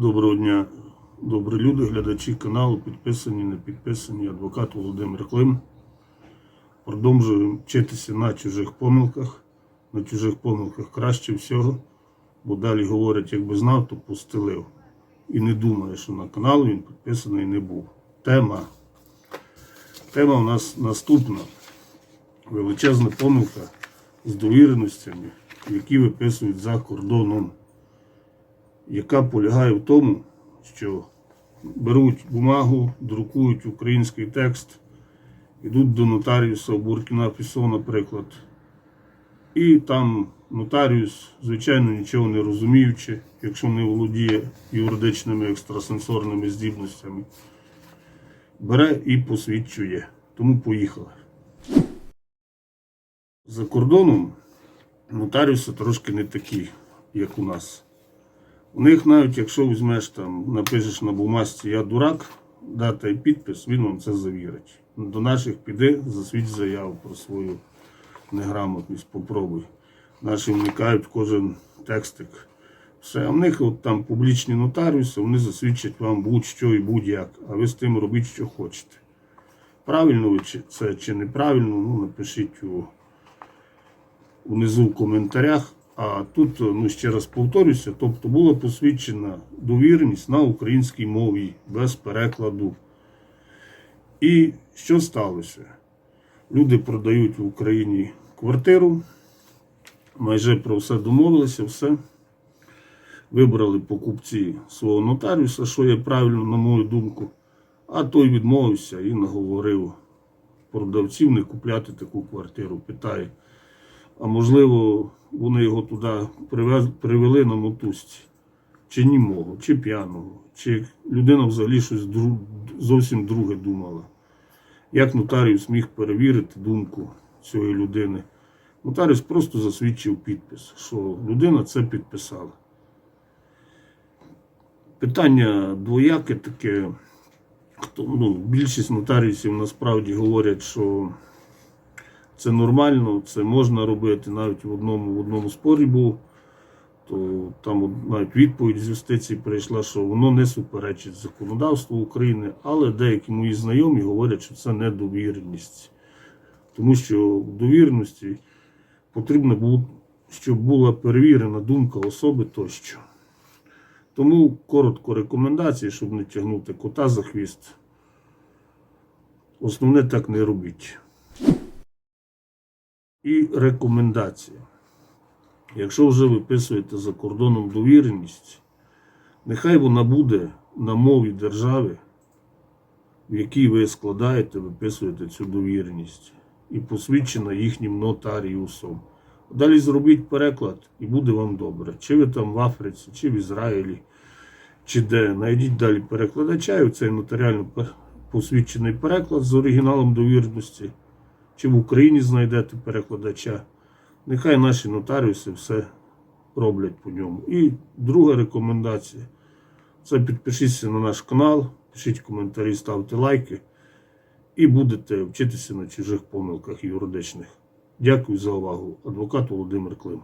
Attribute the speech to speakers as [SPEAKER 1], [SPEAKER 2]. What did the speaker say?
[SPEAKER 1] Доброго дня, добрі люди, глядачі каналу, підписані, не підписані, адвокат Володимир Клим. Продовжуємо вчитися на чужих помилках. На чужих помилках краще всього, бо далі говорять, якби знав, то постелив. І не думає, що на канал він підписаний не був. Тема. Тема у нас наступна. Величезна помилка з довіреностями, які виписують за кордоном яка полягає в тому, що беруть бумагу, друкують український текст, йдуть до нотаріуса в Буркіна Фісо, наприклад, і там нотаріус, звичайно, нічого не розуміючи, якщо не володіє юридичними екстрасенсорними здібностями, бере і посвідчує. Тому поїхали. За кордоном нотаріуси трошки не такі, як у нас. У них навіть якщо візьмеш там, напишеш на бумажці Я дурак, дата і підпис, він вам це завірить. До наших піде, засвідь заяву про свою неграмотність, попробуй. Наші вникають кожен текстик. Все, а в них от там публічні нотаріуси, вони засвідчать вам будь-що і будь-як, а ви з тим робіть, що хочете. Правильно ви це чи неправильно, ну напишіть у, внизу в коментарях. А тут, ну ще раз повторюся, тобто була посвідчена довіреність на українській мові без перекладу. І що сталося? Люди продають в Україні квартиру, майже про все домовилися, все. Вибрали покупці свого нотаріуса, що є правильно, на мою думку. А той відмовився і наговорив продавців не купляти таку квартиру. Питає, а можливо, вони його туди привели на мотузці. Чи німого, чи п'яного, чи людина взагалі щось дру- зовсім друге думала. Як нотаріус міг перевірити думку цієї людини? Нотаріус просто засвідчив підпис, що людина це підписала. Питання двояке таке. Хто, ну, більшість нотаріусів насправді говорять, що це нормально, це можна робити. Навіть в одному, в одному спорі був, то там навіть відповідь з юстиції прийшла, що воно не суперечить законодавству України, але деякі мої знайомі говорять, що це недовіреність. Тому що в довіреності потрібно було, щоб була перевірена думка особи тощо. Тому коротко рекомендації, щоб не тягнути кота за хвіст. Основне так не робіть. І рекомендація. Якщо вже виписуєте за кордоном довіреність, нехай вона буде на мові держави, в якій ви складаєте, виписуєте цю довіреність, і посвідчена їхнім нотаріусом. Далі зробіть переклад і буде вам добре. Чи ви там в Африці, чи в Ізраїлі, чи де. Найдіть далі перекладача, і цей нотаріально посвідчений переклад з оригіналом довіреності чи в Україні знайдете перекладача. Нехай наші нотаріуси все роблять по ньому. І друга рекомендація це підпишіться на наш канал, пишіть коментарі, ставте лайки і будете вчитися на чужих помилках юридичних. Дякую за увагу. Адвокат Володимир Клим.